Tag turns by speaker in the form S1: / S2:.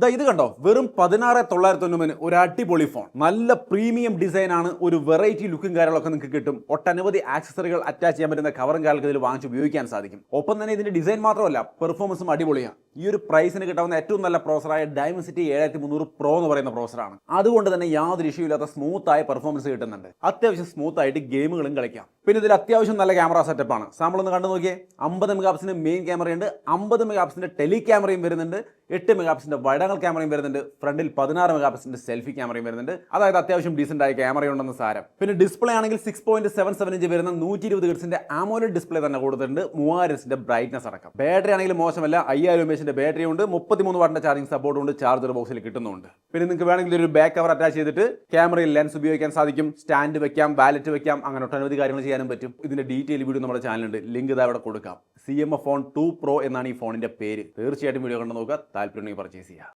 S1: ദാ ഇത് കണ്ടോ? വെറും പതിനാറ് തൊള്ളായിരത്തി തൊണ്ണൂറിന് ഒരു അടിപൊളി ഫോൺ നല്ല പ്രീമിയം ഡിസൈൻ ആണ്. ഒരു വെറൈറ്റി ലുക്കും കാര്യങ്ങളൊക്കെ നിങ്ങൾക്ക് കിട്ടും. ഒട്ടനവധി ആക്സസറികൾ അറ്റാച്ച് ചെയ്യാൻ പറ്റുന്ന കവറും കാലത്ത് ഇതിൽ വാങ്ങിച്ച് ഉപയോഗിക്കാൻ സാധിക്കും. ഒപ്പം തന്നെ ഇതിന്റെ ഡിസൈൻ മാത്രമല്ല പെർഫോമൻസും അടിപൊളിയാണ്. ഈ ഒരു പ്രൈസിന് കിട്ടാവുന്ന ഏറ്റവും നല്ല പ്രോസറായ ഡയമസിറ്റി ഏഴായിരത്തി മുന്നൂറ് പ്രോ എന്ന് പറയുന്ന പ്രോസറാണ് അതുകൊണ്ട് തന്നെ യാതൊരു ഇഷ്യൂ ഇല്ലാത്ത സ്മൂത്ത് ആയ പെർഫോമൻസ് കിട്ടുന്നുണ്ട്. അത്യാവശ്യം സ്മൂത്ത് ആയിട്ട് ഗെയിമുകളും കളിക്കാം. പിന്നെ ഇതിൽ അത്യാവശ്യം നല്ല ക്യാമറ സെറ്റപ്പ് ആണ്. സാമ്പിൾ ഒന്ന് കണ്ടു നോക്കിയേ. അമ്പത് മെഗാ പിക്സിന്റെ മെയിൻ ക്യാമറയുണ്ട് അമ്പത് മെഗാ പിക്സിന്റെ ടെലി ക്യാമറയും വരുന്നുണ്ട്. എട്ട് മെഗാ വടങ്ങൾ ക്യാമറയും വരുന്നുണ്ട്. ഫ്രണ്ടിൽ പതിനാറ് മെഗാ പിക്സിന്റെ സെൽഫി ക്യാമറയും വരുന്നുണ്ട്. അതായത് അത്യാവശ്യം ഡീസെന്റ് ആയ ക്യാമറയുണ്ടെന്ന് സാരം. പിന്നെ ഡിസ്പ്ലേ ആണെങ്കിൽ six point seven seven inch വരുന്ന നൂറ്റി ഇരുപത് ഗഡ്സിന്റെ ആമോലഡ് ഡിസ്പ്ലേ തന്നെ കൊടുത്തിട്ടുണ്ട്. മൂവായിരത്തിന്റെ ബ്രൈറ്റ്നസ് അടക്കം. ബാറ്ററി ആണെങ്കിൽ മോശമല്ല. അയ്യായിരം എംഎച്ചിന്റെ ബാറ്ററി ഉണ്ട്. മുപ്പത്തിമൂന്ന് വാട്ടിന്റെ ചാർജിംഗ് സപ്പോർട്ട് ഉണ്ട്. ചാർജർ ബോക്സിൽ കിട്ടുന്നുണ്ട്. പിന്നെ നിങ്ങൾക്ക് വേണമെങ്കിൽ ഒരു ബാക്ക് കവർ അറ്റാച്ച് ചെയ്തിട്ട് ക്യാമറയിൽ ലെൻസ് ഉപയോഗിക്കാൻ സാധിക്കും. സ്റ്റാൻഡ് വെക്കാം വാലറ്റ് വെക്കാം അങ്ങനെ ഒട്ടനവധി കാര്യങ്ങൾ ചെയ്യാനും പറ്റും. ഇതിന്റെ ഡീറ്റെയിൽ വീഡിയോ നമ്മുടെ ചാനലുണ്ട് ലിങ്ക് ഇതാ അവിടെ കൊടുക്കാം. C M F phone two pro എന്നാണ് ഈ ഫോണിന്റെ പേര്. തീർച്ചയായിട്ടും വീഡിയോ കണ്ടു നോക്കുക. താല്പര്യമുണ്ടെങ്കിൽ പർച്ചേസ് ചെയ്യുക